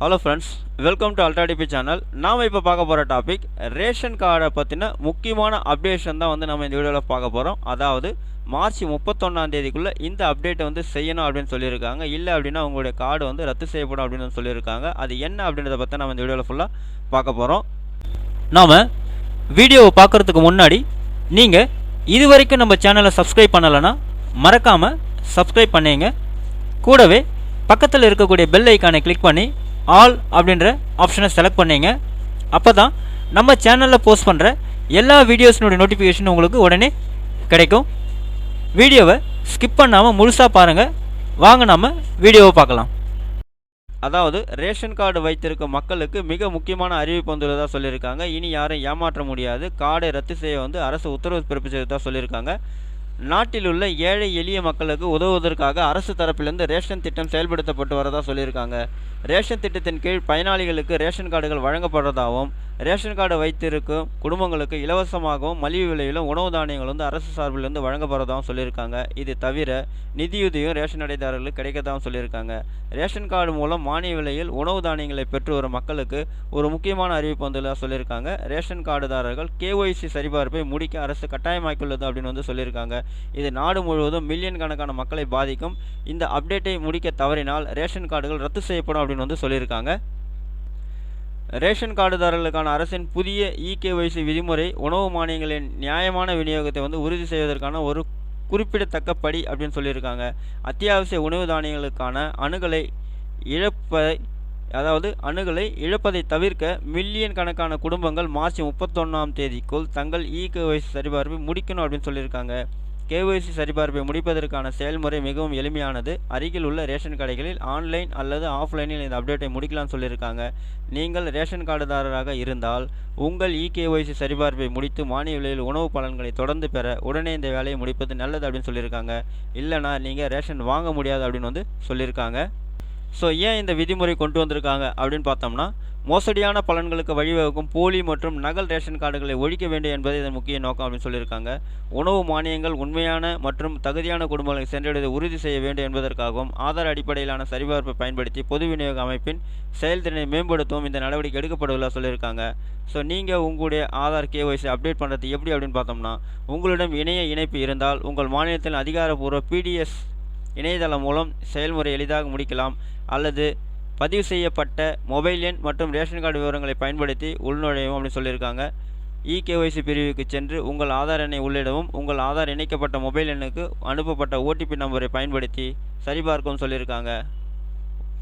Hello friends welcome to அல்ட்ராடிபி channel நாம் இப்போ பார்க்க போகிற டாபிக் ரேஷன் கார்டை பற்றின முக்கியமான அப்டேஷன் தான் வந்து நம்ம இந்த வீடியோவில் பார்க்க போகிறோம் அதாவது மார்ச் முப்பத்தொன்னாம் தேதிக்குள்ளே இந்த அப்டேட்டை வந்து செய்யணும் அப்படின்னு சொல்லியிருக்காங்க. இல்லை அப்படின்னா உங்களுடைய கார்டு வந்து ரத்து செய்யப்படும் அப்படின்னு சொல்லியிருக்காங்க. அது என்ன அப்படின்றத பற்றி நம்ம இந்த வீடியோவில் ஃபுல்லாக பார்க்க போகிறோம் நாம் வீடியோவை பார்க்குறதுக்கு முன்னாடி நீங்கள் இது வரைக்கும் நம்ம சேனலை சப்ஸ்கிரைப் பண்ணலைன்னா மறக்காமல் சப்ஸ்கிரைப் பண்ணிங்க. கூடவே பக்கத்தில் இருக்கக்கூடிய பெல் ஐக்கானை கிளிக் பண்ணி ஆல் அப்படின்ற ஆப்ஷனை செலக்ட் பண்ணீங்க. அப்போ தான் நம்ம சேனலில் போஸ்ட் பண்ணுற எல்லா வீடியோஸினுடைய நோட்டிஃபிகேஷன் உங்களுக்கு உடனே கிடைக்கும். வீடியோவை ஸ்கிப் பண்ணாமல் முழுசாக பாருங்கள் வாங்க நம்ம வீடியோவை பார்க்கலாம். அதாவது ரேஷன் கார்டு வைத்திருக்கும் மக்களுக்கு மிக முக்கியமான அறிவிப்பு வந்துள்ளதாக சொல்லியிருக்காங்க. இனி யாரும் ஏமாற்ற முடியாது. கார்டை ரத்து செய்ய வந்து அரசு உத்தரவு பிறப்பிச்சதாக சொல்லியிருக்காங்க. நாட்டில் உள்ள ஏழை எளிய மக்களுக்கு உதவுவதற்காக அரசு தரப்பிலிருந்து ரேஷன் திட்டம் செயல்படுத்தப்பட்டு வரதாக சொல்லியிருக்காங்க. ரேஷன் திட்டத்தின் கீழ் பயனாளிகளுக்கு ரேஷன் கார்டுகள் வழங்கப்படுறதாகவும் ரேஷன் கார்டு வைத்திருக்கும் குடும்பங்களுக்கு இலவசமாகவும் மலிவு விலையிலும் உணவு தானியங்கள் வந்து அரசு சார்பிலிருந்து வழங்கப்படுறதாகவும் சொல்லியிருக்காங்க. இது தவிர நிதியுதவியும் ரேஷன் அடைதாரர்களுக்கு கிடைக்கதாகவும் சொல்லியிருக்காங்க. ரேஷன் கார்டு மூலம் மானிய விலையில் உணவு தானியங்களை பெற்று வரும் மக்களுக்கு ஒரு முக்கியமான அறிவிப்பு வந்துள்ளதாக சொல்லியிருக்காங்க. ரேஷன் கார்டுதாரர்கள் கேஒய்சி சரிபார்ப்பை முடிக்க அரசு கட்டாயமாக்கியுள்ளது அப்படின்னு வந்து சொல்லியிருக்காங்க. இது நாடு முழுவதும் மில்லியன் கணக்கான மக்களை பாதிக்கும். இந்த அப்டேட்டை முடிக்க தவறினால் ரேஷன் கார்டுகள் ரத்து செய்யப்படும் அப்படின்னு வந்து சொல்லியிருக்காங்க. ரேஷன் கார்டுதாரர்களுக்கான அரசின் புதிய இகேஒய்சி விதிமுறை உணவு மானியங்களின் நியாயமான விநியோகத்தை வந்து உறுதி செய்வதற்கான ஒரு குறிப்பிடத்தக்க படி அப்படின்னு சொல்லியிருக்காங்க. அத்தியாவசிய உணவு தானியங்களுக்கான அணுகலை இழப்பை அதாவது அணுகலை இழப்பதை தவிர்க்க மில்லியன் கணக்கான குடும்பங்கள் மார்ச் முப்பத்தொன்னாம் தேதிக்குள் தங்கள் இகேஒய்சி சரிபார்ப்பை முடிக்கணும் அப்படின்னு சொல்லியிருக்காங்க. கேஒய்சி சரிபார்ப்பை முடிப்பதற்கான செயல்முறை மிகவும் எளிமையானது. அருகில் உள்ள ரேஷன் கடைகளில் ஆன்லைன் அல்லது ஆஃப்லைனில் இந்த அப்டேட்டை முடிக்கலாம்னு சொல்லியிருக்காங்க. நீங்கள் ரேஷன் கார்டுதாரராக இருந்தால் உங்கள் இகேஒய்சி சரிபார்ப்பை முடித்து மானிய விலையில் உணவு பலன்களை தொடர்ந்து பெற உடனே இந்த வேலையை முடிப்பது நல்லது அப்படின்னு சொல்லியிருக்காங்க. இல்லைனா நீங்கள் ரேஷன் வாங்க முடியாது அப்படின்னு வந்து சொல்லியிருக்காங்க. ஸோ ஏன் இந்த விதிமுறை கொண்டு வந்திருக்காங்க அப்படின்னு பார்த்தோம்னா மோசடியான பலன்களுக்கு வழிவகுக்கும் போலி மற்றும் நகல் ரேஷன் கார்டுகளை ஒழிக்க வேண்டும் என்பது இதன் முக்கிய நோக்கம் அப்படின்னு சொல்லியிருக்காங்க. உணவு மானியங்கள் உண்மையான மற்றும் தகுதியான குடும்பங்களை சென்றடைவதை உறுதி செய்ய வேண்டும் என்பதற்காகவும் ஆதார் அடிப்படையிலான சரிபார்ப்பை பயன்படுத்தி பொது விநியோக அமைப்பின் செயல்திறனை மேம்படுத்தவும் இந்த நடவடிக்கை எடுக்கப்படுவதாக சொல்லியிருக்காங்க. ஸோ நீங்கள் உங்களுடைய ஆதார் கேஒய்சி அப்டேட் பண்ணுறது எப்படி அப்படின்னு பார்த்தோம்னா உங்களிடம் இணைய இணைப்பு இருந்தால் உங்கள் மாநிலத்தின் அதிகாரப்பூர்வ பிடிஎஸ் இணையதளம் மூலம் செயல்முறை எளிதாக முடிக்கலாம் அல்லது பதிவு செய்யப்பட்ட மொபைல் எண் மற்றும் ரேஷன் கார்டு விவரங்களை பயன்படுத்தி உள்நுழையவும் அப்படின்னு சொல்லியிருக்காங்க. இகேஒய்சி பிரிவுக்கு சென்று உங்கள் ஆதார் எண்ணை உள்ளிடவும் உங்கள் ஆதார் இணைக்கப்பட்ட மொபைல் எண்ணுக்கு அனுப்பப்பட்ட ஓடிபி நம்பரை பயன்படுத்தி சரிபார்க்கவும் சொல்லியிருக்காங்க.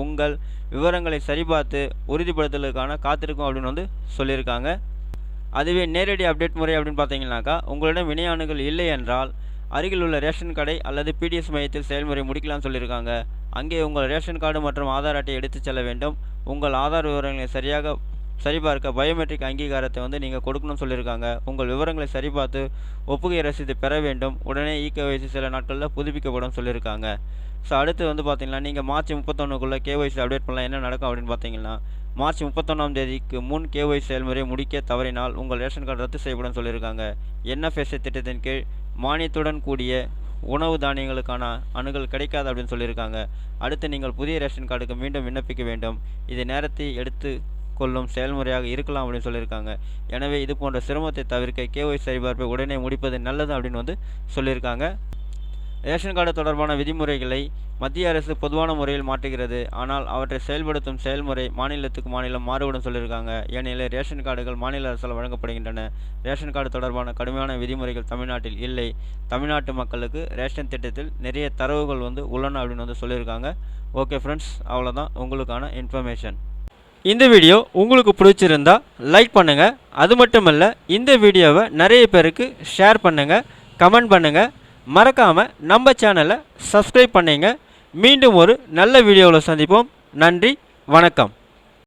உங்கள் விவரங்களை சரிபார்த்து உறுதிப்படுத்தலுக்கான காத்திருக்கும் அப்படின்னு வந்து சொல்லியிருக்காங்க. அதுவே நேரடி அப்டேட் முறை அப்படின்னு பார்த்தீங்கன்னாக்கா உங்களிடம் இணையானுகள் இல்லை என்றால் அருகில் உள்ள ரேஷன் கடை அல்லது பிடிஎஸ் மையத்தில் செயல்முறை முடிக்கலாம்னு சொல்லியிருக்காங்க. அங்கே உங்கள் ரேஷன் கார்டு மற்றும் ஆதார் அட்டை எடுத்துச் செல்ல வேண்டும். உங்கள் ஆதார் விவரங்களை சரியாக சரிபார்க்க பயோமெட்ரிக் அங்கீகாரத்தை வந்து நீங்கள் கொடுக்கணும்னு சொல்லியிருக்காங்க. உங்கள் விவரங்களை சரிபார்த்து ஒப்புகை ரசீது பெற வேண்டும். உடனே இகேஒய்சி சில நாட்களில் புதுப்பிக்கப்படும் சொல்லியிருக்காங்க. ஸோ அடுத்து வந்து பார்த்தீங்கன்னா நீங்கள் மார்ச் முப்பத்தொன்றுக்குள்ளே கேஒய்சி அப்டேட் பண்ணலாம். என்ன நடக்கும் அப்படின்னு பார்த்தீங்கன்னா மார்ச் முப்பத்தொன்னாம் தேதிக்கு முன் கேஒய்சி செயல்முறை முடிக்க தவறினால் உங்கள் ரேஷன் கார்டு ரத்து செய்யப்படும் சொல்லியிருக்காங்க. என்எஃப்எஸ்ஏ திட்டத்தின் கீழ் மானியத்துடன் கூடிய உணவு தானியங்களுக்கான அணுகல் கிடைக்காது அப்படின்னு சொல்லியிருக்காங்க. அடுத்து நீங்கள் புதிய ரேஷன் கார்டுக்கு மீண்டும் விண்ணப்பிக்க வேண்டும். இது நேரத்தை எடுத்து கொள்ளும் செயல்முறையாக இருக்கலாம் அப்படின்னு சொல்லியிருக்காங்க. எனவே இது போன்ற சிரமத்தை தவிர்க்க கேஒய் சரிபார்ப்பை உடனே முடிப்பது நல்லது அப்படின்னு வந்து சொல்லியிருக்காங்க. ரேஷன் கார்டு தொடர்பான விதிமுறைகளை மத்திய அரசு பொதுவான முறையில் மாற்றுகிறது. ஆனால் அவற்றை செயல்படுத்தும் செயல்முறை மாநிலத்துக்கு மாநிலம் மாறுபடும் சொல்லியிருக்காங்க. ஏனெனில் ரேஷன் கார்டுகள் மாநில அரசால் வழங்கப்படுகின்றன. ரேஷன் கார்டு தொடர்பான கடுமையான விதிமுறைகள் தமிழ்நாட்டில் இல்லை. தமிழ்நாட்டு மக்களுக்கு ரேஷன் திட்டத்தில் நிறைய தரவுகள் வந்து உள்ளன அப்படின்னு வந்து சொல்லியிருக்காங்க. ஓகே ஃப்ரெண்ட்ஸ் அவ்வளோதான் உங்களுக்கான இன்ஃபர்மேஷன். இந்த வீடியோ உங்களுக்கு பிடிச்சிருந்தா லைக் பண்ணுங்கள் அது மட்டும் இல்லை இந்த வீடியோவை நிறைய பேருக்கு ஷேர் பண்ணுங்கள் கமெண்ட் பண்ணுங்கள் மறக்காமல் நம்ம சேனலை சப்ஸ்கிரைப் பண்ணிங்க. மீண்டும் ஒரு நல்ல வீடியோவில் சந்திப்போம். நன்றி வணக்கம்.